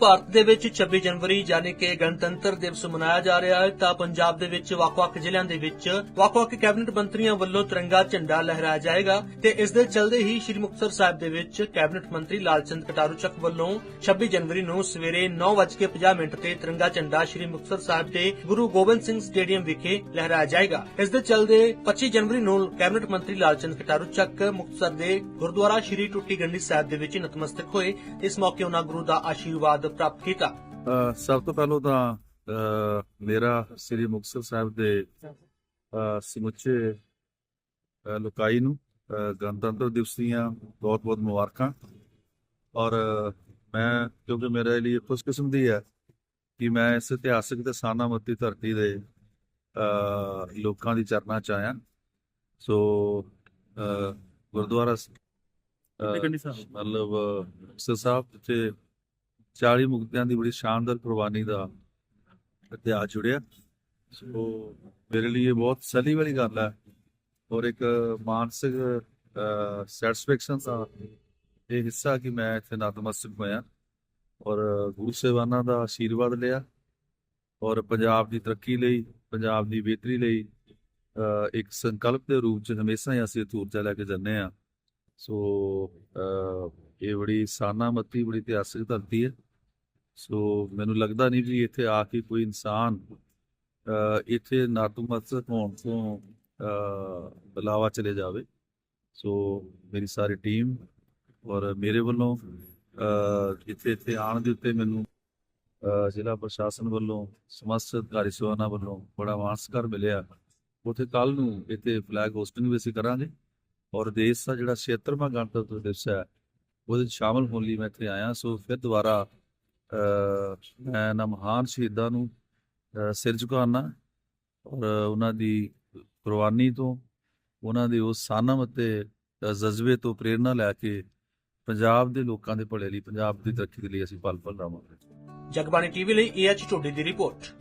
ਭਾਰਤ ਦੇ ਵਿੱਚ 26 ਜਨਵਰੀ ਯਾਨੀ ਕਿ ਗਣਤੰਤਰ ਦਿਵਸ ਮਨਾਇਆ ਜਾ ਰਿਹਾ ਹੈ, ਤਾਂ ਪੰਜਾਬ ਦੇ ਵਿੱਚ ਵੱਖ-ਵੱਖ ਜ਼ਿਲ੍ਹਿਆਂ ਦੇ ਵਿੱਚ ਵੱਖ-ਵੱਖ ਕੈਬਨਿਟ ਮੰਤਰੀਆਂ ਵੱਲੋਂ ਤਿਰੰਗਾ ਝੰਡਾ ਲਹਿਰਾਇਆ ਜਾਏਗਾ ਤੇ ਇਸ ਦੇ ਚਲਦੇ ਹੀ ਸ੍ਰੀ ਮੁਕਤਸਰ ਸਾਹਿਬ ਦੇ ਵਿੱਚ ਕੈਬਨਿਟ ਮੰਤਰੀ ਲਾਲਚੰਦ ਕਟਾਰੂ ਚੱਕ ਵੱਲੋਂ 26 ਜਨਵਰੀ ਨੂੰ ਸਵੇਰੇ 9:50 ਮਿੰਟ ਤੇ ਤਿਰੰਗਾ ਝੰਡਾ ਸ੍ਰੀ ਮੁਕਤਸਰ ਸਾਹਿਬ ਦੇ ਗੁਰੂ ਗੋਬਿੰਦ ਸਿੰਘ ਸਟੇਡੀਅਮ ਵਿਖੇ ਲਹਿਰਾਇਆ ਜਾਏਗਾ। ਇਸ ਦੇ ਚਲਦੇ 25 ਜਨਵਰੀ ਨੂੰ ਕੈਬਨਿਟ ਮੰਤਰੀ ਲਾਲਚੰਦ ਕਟਾਰੂ ਚੱਕ ਮੁਕਤਸਰ ਦੇ ਗੁਰਦੁਆਰਾ ਸ੍ਰੀ ਟੁੱਟੀ ਗੰਢੀ ਸਾਹਿਬ ਦੇ ਵਿੱਚ ਨਤਮਸਤਕ ਹੋਏ। ਇਸ ਮੌਕੇ ਉਹਨਾਂ ਗੁਰੂ ਦਾ ਆਸ਼ੀਰਵਾਦ ਪ੍ਰਾਪਤ ਕੀਤਾ? ਸਭ ਤੋਂ ਪਹਿਲਾਂ ਤਾਂ ਮੇਰਾ ਸ੍ਰੀ ਮੁਕਤਸਰ ਸਾਹਿਬ ਦੇ ਅਹ ਸਮੁੱਚੇ ਲੋਕਾਈ ਨੂੰ ਗਣਤੰਤਰ ਦਿਵਸ ਦੀਆਂ ਬਹੁਤ-ਬਹੁਤ ਮੁਬਾਰਕਾਂ। ਔਰ ਮੈਂ ਕਿਉਂਕਿ ਮੇਰੇ ਲਈ ਖੁਸ਼ਕਿਸਮਤੀ ਹੈ ਕਿ ਮੈਂ ਇਸ ਇਤਿਹਾਸਕ ਤੇ ਸਾਨਾਮਤੀ ਧਰਤੀ ਦੇ ਲੋਕਾਂ ਦੀ ਚਰਨਾਂ ਚ ਆਇਆ। ਸੋ ਗੁਰਦੁਆਰਾ ਸ- ਮਤਲਬ ਅਹ, ਮੁਕਤਸਰ ਸਾਹਿਬ ਤੇ 40 ਮੁਕਤਿਆਂ ਦੀ ਬੜੀ ਸ਼ਾਨਦਾਰ ਕੁਰਬਾਨੀ ਦਾ ਇਤਿਹਾਸ ਜੁੜਿਆ। ਸੋ ਮੇਰੇ ਲਈ ਇਹ ਬਹੁਤ ਸਲੀ ਵਾਲੀ ਗੱਲ ਹੈ ਔਰ ਇੱਕ ਮਾਨਸਿਕ ਸੈਟੀਸਫੈਕਸ਼ਨ ਦਾ ਇਹ ਹਿੱਸਾ ਕਿ ਮੈਂ ਇੱਥੇ ਨਤਮਸਤਕ ਹੋਇਆ ਔਰ ਗੁਰੂ ਸਾਹਿਬਾਨਾਂ ਦਾ ਆਸ਼ੀਰਵਾਦ ਲਿਆ ਔਰ ਪੰਜਾਬ ਦੀ ਤਰੱਕੀ ਲਈ, ਪੰਜਾਬ ਦੀ ਬਿਹਤਰੀ ਲਈ ਇੱਕ ਸੰਕਲਪ ਦੇ ਰੂਪ ਚ ਹਮੇਸ਼ਾ ਹੀ ਅਸੀਂ ਊਰਜਾ ਲੈ ਕੇ ਜੰਨੇ ਆ ਸੋ ਇਹ ਬੜੀ ਸਾਨਾਮਤੀ ਬੜੀ ਇਤਿਹਾਸਿਕ ਧਰਤੀ ਹੈ। ਸੋ ਮੈਨੂੰ ਲੱਗਦਾ ਨਹੀਂ ਵੀ ਇੱਥੇ ਆ ਕੇ ਕੋਈ ਇਨਸਾਨ ਅਹ, ਇੱਥੇ ਨਤਮਸਤਕ ਹੋਣ ਤੋਂ ਅਹ, ਬਲਾਵਾ ਚਲੇ ਜਾਵੇ। ਸੋ ਮੇਰੀ ਸਾਰੀ ਟੀਮ ਔਰ ਮੇਰੇ ਵੱਲੋਂ ਇੱਥੇ ਇੱਥੇ ਆਉਣ ਦੇ ਉੱਤੇ ਮੈਨੂੰ ਜ਼ਿਲ੍ਹਾ ਪ੍ਰਸ਼ਾਸਨ ਵੱਲੋਂ ਸਮਸਤ ਅਧਿਕਾਰੀ ਸੇਵਾਵਾਂ ਵੱਲੋਂ ਬੜਾ ਮਾਨਸਕਾਰ ਮਿਲਿਆ। ਉੱਥੇ ਕੱਲ ਨੂੰ ਇੱਥੇ ਫਲੈਗ ਹੋਸਟਿੰਗ ਵੀ ਅਸੀਂ ਕਰਾਂਗੇ। ਔਰ ਦੇਸ਼ ਦਾ ਜਿਹੜਾ 76ਵਾਂ ਗਣਤੰਤਰ ਦਿਵਸ ਹੈ ਉਹਦੇ 'ਚ ਸ਼ਾਮਲ ਹੋਣ ਲਈ ਮੈਂ ਇੱਥੇ ਆਇਆ, ਸੋ ਫਿਰ ਦੁਬਾਰਾ ਮੈਂ ਇਹਨਾਂ ਮਹਾਨ ਸ਼ਹੀਦਾਂ ਨੂੰ ਸਿਰ ਝੁਕਾਉਣਾ ਔਰ ਉਹਨਾਂ ਦੀ ਕੁਰਬਾਨੀ ਤੋਂ, ਉਹਨਾਂ ਦੇ ਉਸ ਸਾਨਮ ਅਤੇ ਜਜ਼ਬੇ ਤੋਂ ਪ੍ਰੇਰਣਾ ਲੈ ਕੇ ਪੰਜਾਬ ਦੇ ਲੋਕਾਂ ਦੇ ਭਲੇ ਲਈ, ਪੰਜਾਬ ਦੀ ਤਰੱਕੀ ਦੇ ਲਈ ਅਸੀਂ ਪਲ ਪਲ ਰਹਾਂਗੇ ਜਗਬਾਣੀ ਟੀਵੀ ਲਈ ਏਐਚ ਢੋਡੀ ਦੀ ਰਿਪੋਰਟ।